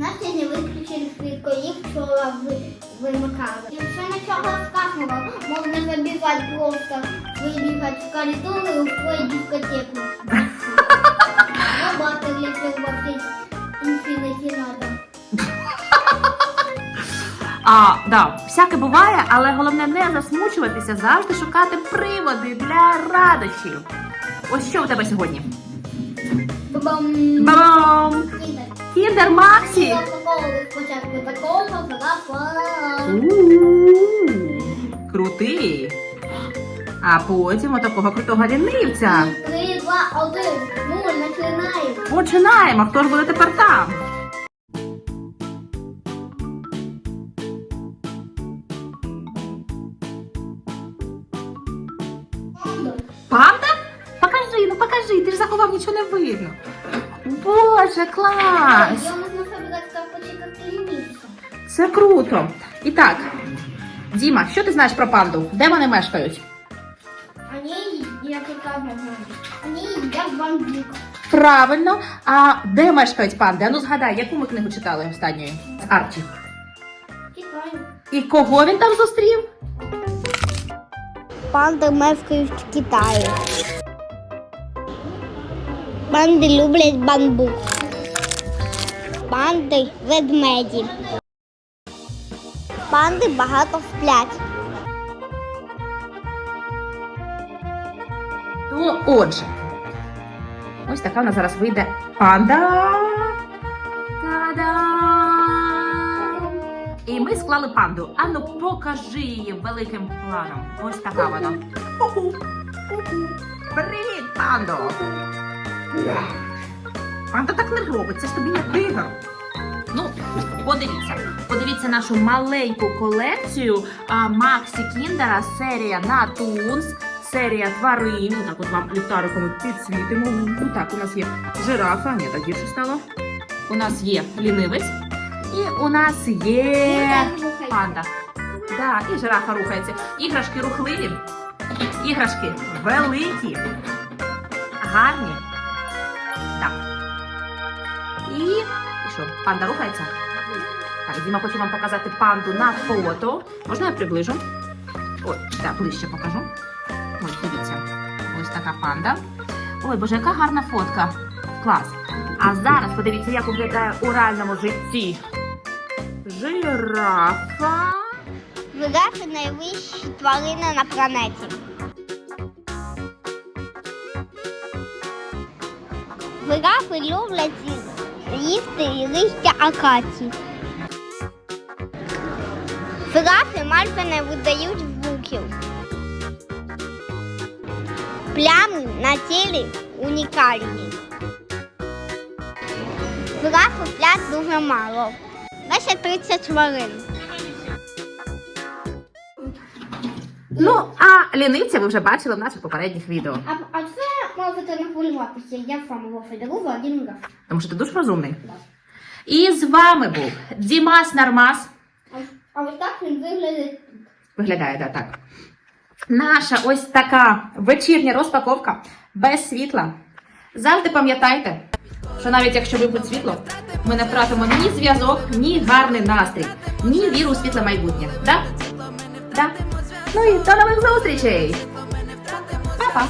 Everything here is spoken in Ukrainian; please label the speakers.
Speaker 1: Нас не виключили швидко, їх ви, вимикали. Якщо нічого скасного, можна забігати просто, вибігати в коридор і устроїть дискотеку. Робота для цього в надо.
Speaker 2: А, да, всяке буває, але головне не засмучуватися, завжди шукати приводи для радощів. Ось що у тебе сьогодні?
Speaker 1: Бабам!
Speaker 2: Бам!
Speaker 1: Кіндер
Speaker 2: Максі! У-у-у. Крутий. А потім отакого крутого лінивця.
Speaker 1: Три, два, один. Нуль, починаємо.
Speaker 2: Починаємо. Хто ж буде тепер там? Панда? Покажи, ну покажи, ти ж заховав, нічого не видно. Боже, клас!
Speaker 1: Я можна собирати карточек клінічно.
Speaker 2: Це круто. І так, Діма, що ти знаєш про панду? Де вони мешкають?
Speaker 1: Они, я только одно знаю. Они.
Speaker 2: Правильно. А де мешкають панди? Ану згадай, яку ми книгу читали останньою? З Арчі.
Speaker 1: Китай.
Speaker 2: І кого він там зустрів?
Speaker 1: Панди мешкають в Китаї. Панди люблять бамбук. Панди ведмеді. Панди багато сплять.
Speaker 2: То отже, ось така у нас зараз вийде панда. Та-дам! І ми склали панду. Ану, покажи її великим планом. Ось така вона. Привіт, пандо! Панда так не робить, це ж тобі не тигр. Ну, подивіться, подивіться нашу маленьку колекцію Максі Кіндера, серія Натунс, серія тварин. Так от вам ліхтариком підсвітимо. Ну так, у нас є жирафа, ні, так гірше стало. У нас є лінивець. І у нас є панда. Да, і жирафа рухається. Іграшки рухливі, іграшки великі, гарні. Так. І, що, панда рухається? Так, Діма хоче вам показати панду на фото. Можна я приближу? Ой, так, ближче покажу. Ось, дивіться. Ось така панда. Ой, боже, яка гарна фотка. Клас. А зараз подивіться, як виглядає у реальному житті. Жирафа.
Speaker 1: Жирафи найвищі тварини на планеті. Жирафи люблять їсти листя акації. Жирафи майже не видають звуків. Плями на тілі унікальні. Жирафи сплять дуже мало. Лише 30 тварин.
Speaker 2: Ну, а лінивця ви вже бачили в наших попередніх відео.
Speaker 1: А, а це можете не хвилюватися, я сам його федерую один раз.
Speaker 2: Тому що ти дуже розумний. І з вами був Дімас Нармас.
Speaker 1: А, а ось так він виглядає.
Speaker 2: Виглядає да, так. Наша ось така вечірня розпаковка без світла. Завжди пам'ятайте, що навіть якщо вибудь світло, ми не втратимо ні зв'язок, ні гарний настрій, ні віру у світле майбутнє. Да? Да? Ну і до нових зустрічей! Па-па!